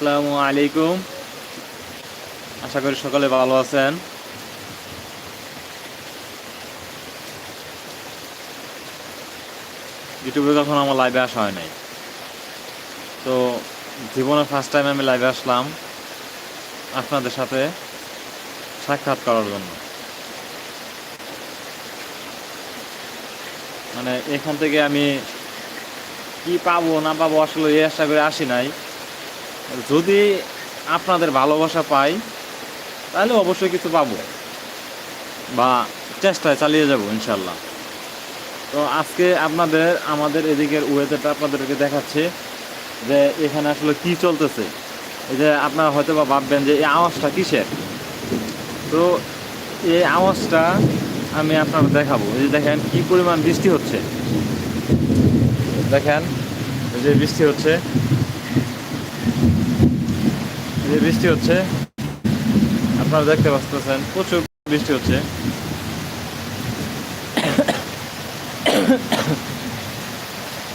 আসসালামু আলাইকুম। আশা করি সকলে ভালো আছেন। ইউটিউবে কখন আমার লাইভে আসা হয় নাই, তো জীবনে ফার্স্ট টাইম আমি লাইভে আসলাম আপনাদের সাথে সাক্ষাৎ করার জন্য। মানে এখান থেকে আমি কি পাবো, না পাবো আসলে এই আশা করে আসি নাই। যদি আপনাদের ভালোবাসা পাই, তাহলে অবশ্যই কিছু পাবো। বা চেষ্টায় চালিয়ে যাব, ইনশাল্লাহ। তো আজকে আপনাদের, আমাদের এদিকের ওয়েদারটা আপনাদেরকে দেখাচ্ছে যে এখানে আসলে কি চলতেছে। এই যে আপনারা হয়তো বা ভাববেন যে এই আওয়াজটা কিসের? তো এই আওয়াজটা আমি আপনাদের দেখাবো। এই যে দেখেন কি পরিমাণ বৃষ্টি হচ্ছে। দেখেন, এই যে বৃষ্টি হচ্ছে। যে বৃষ্টি হচ্ছে আপনারা দেখতে পাচ্ছেন প্রচুর বৃষ্টি হচ্ছে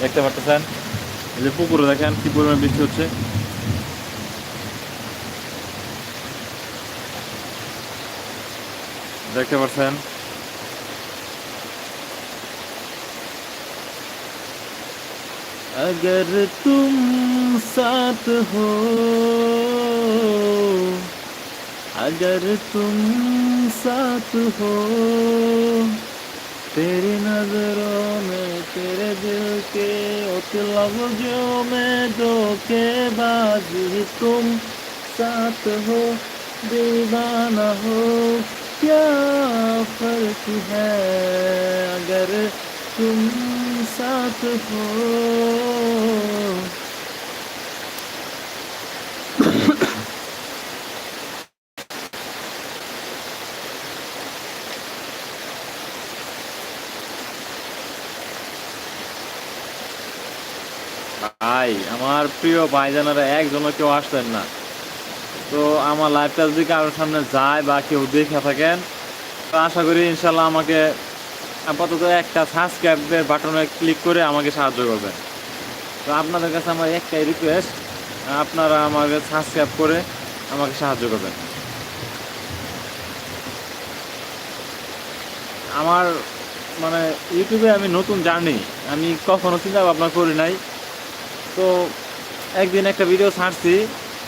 দেখতে পাচ্ছেন এই যে পুকুরে দেখেন কি পরিমাণ বৃষ্টি হচ্ছে দেখতে পাচ্ছেন अगर तुम साथ हो। अगर तुम साथ हो, तेरी नज़रों में, तेरे दिल के लफ्जों में धोखेबाजी, तुम साथ हो, दीवाना हो, क्या फ़र्क है? अगर तुम साथ हो ভাই, আমার প্রিয় ভাইজানারা একজনও কেউ আসলেন না। তো আমার লাইভটা যদি কারোর সামনে যায় বা কেউ দেখে থাকেন, তো আশা করি ইনশাল্লাহ আমাকে আপাতত একটা সাবস্ক্রাইবের বাটনে ক্লিক করে আমাকে সাহায্য করবেন। তো আপনাদের কাছে আমার একটাই রিকোয়েস্ট আপনারা আমাকে সাবস্ক্রাইব করে আমাকে সাহায্য করবেন। আমার মানে ইউটিউবে আমি নতুন জার্নি, আমি কখনো চিন্তা ভাবনা করি নাই। তো একদিন একটা ভিডিও ছাড়ছি,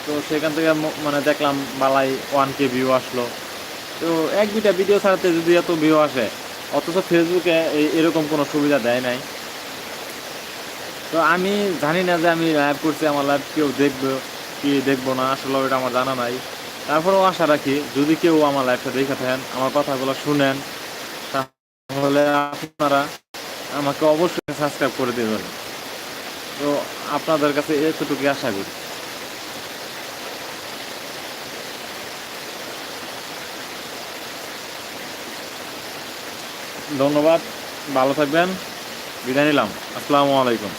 তো সেখান থেকে মানে দেখলাম বালাই ওয়ান কে ভিউ আসলো। তো এক দুইটা ভিডিও ছাড়তে যদি এত ভিউ আসে, অথচ ফেসবুকে এই এরকম কোনো সুবিধা দেয় নাই। তো আমি জানি না যে আমি লাইভ করছি, আমার লাইভ কেউ দেখবে কি দেখব না, আসলে ওটা আমার জানা নাই। তারপরেও আশা রাখি, যদি কেউ আমার লাইভটা দেখে থাকেন, আমার কথাগুলো শুনেন, তাহলে আপনারা আমাকে অবশ্যই সাবস্ক্রাইব করে দেবেন। তো আপনাদের কাছে এতটুকু আশা করি। ধন্যবাদ ভালো থাকবেন বিদায় নিলাম আসসালামু আলাইকুম।